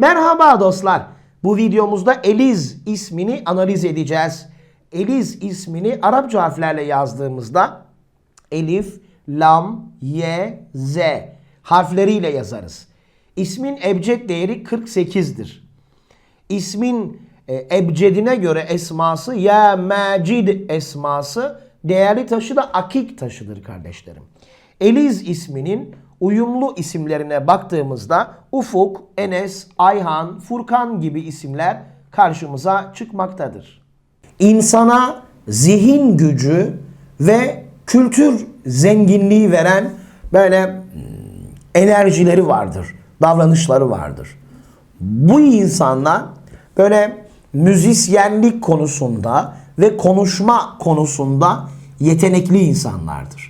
Merhaba dostlar. Bu videomuzda Eliz ismini analiz edeceğiz. Eliz ismini Arapça harflerle yazdığımızda Elif, Lam, Y, Z harfleriyle yazarız. İsmin ebced değeri 48'dir. İsmin e, ebcedine göre esması ya Macid esması değerli taşı da akik taşıdır kardeşlerim. Eliz isminin uyumlu isimlerine baktığımızda Ufuk, Enes, Ayhan, Furkan gibi isimler karşımıza çıkmaktadır. İnsana zihin gücü ve kültür zenginliği veren böyle hmm, enerjileri vardır, davranışları vardır. Bu insanlar böyle müzisyenlik konusunda ve konuşma konusunda yetenekli insanlardır.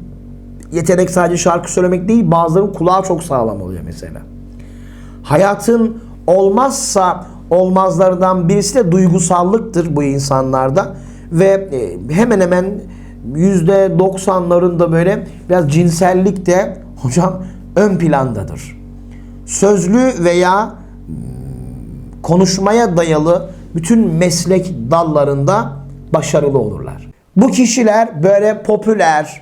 yetenek sadece şarkı söylemek değil, bazılarının kulağı çok sağlam oluyor mesela. Hayatın olmazsa olmazlardan birisi de duygusallıktır bu insanlarda ve e, hemen hemen yüzde doksanlarında böyle biraz cinsellik de hocam ön plandadır sözlü veya hmm, konuşmaya dayalı bütün meslek dallarında başarılı olurlar. Bu kişiler böyle popüler,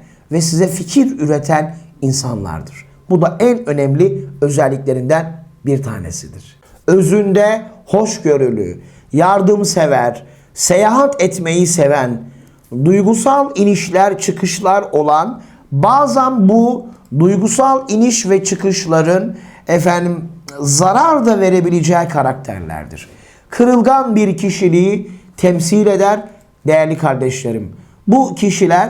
ve size fikir üreten insanlardır. Bu da en önemli özelliklerinden bir tanesidir. Özünde hoşgörülü, yardımsever, seyahat etmeyi seven, duygusal inişler çıkışlar olan bazen bu duygusal iniş ve çıkışların efendim zarar da verebileceği karakterlerdir kırılgan bir kişiliği temsil eder değerli kardeşlerim. Bu kişiler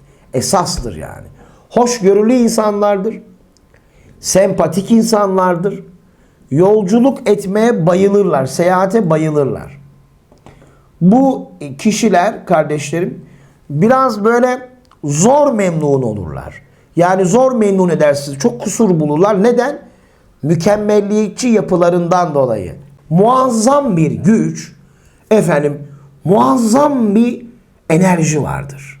Esastır yani. Hoşgörülü insanlardır. Sempatik insanlardır. Yolculuk etmeye bayılırlar. Seyahate bayılırlar. Bu kişiler kardeşlerim biraz böyle zor memnun olurlar. Yani zor memnun edersiniz. Çok kusur bulurlar. Neden? Mükemmelliyetçi yapılarından dolayı. Muazzam bir güç, efendim muazzam bir enerji vardır.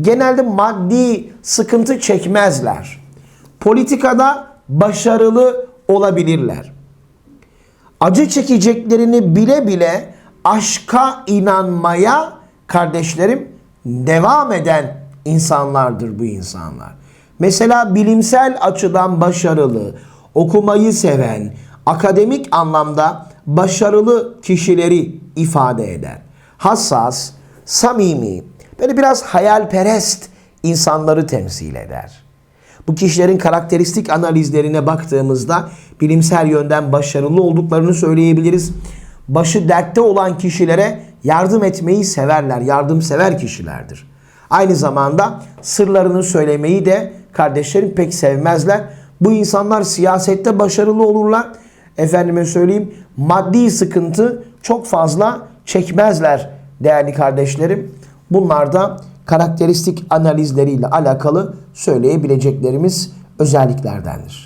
genelde maddi sıkıntı çekmezler. Politikada başarılı olabilirler. Acı çekeceklerini bile bile aşka inanmaya kardeşlerim devam eden insanlardır bu insanlar. Mesela bilimsel açıdan başarılı, okumayı seven, akademik anlamda başarılı kişileri ifade eder. Hassas, samimi, böyle biraz hayalperest insanları temsil eder. Bu kişilerin karakteristik analizlerine baktığımızda bilimsel yönden başarılı olduklarını söyleyebiliriz. Başı dertte olan kişilere yardım etmeyi severler, yardımsever kişilerdir. Aynı zamanda sırlarını söylemeyi de kardeşlerim pek sevmezler. Bu insanlar siyasette başarılı olurlar. Efendime söyleyeyim maddi sıkıntı çok fazla çekmezler değerli kardeşlerim. Bunlar da karakteristik analizleriyle alakalı söyleyebileceklerimiz özelliklerdendir.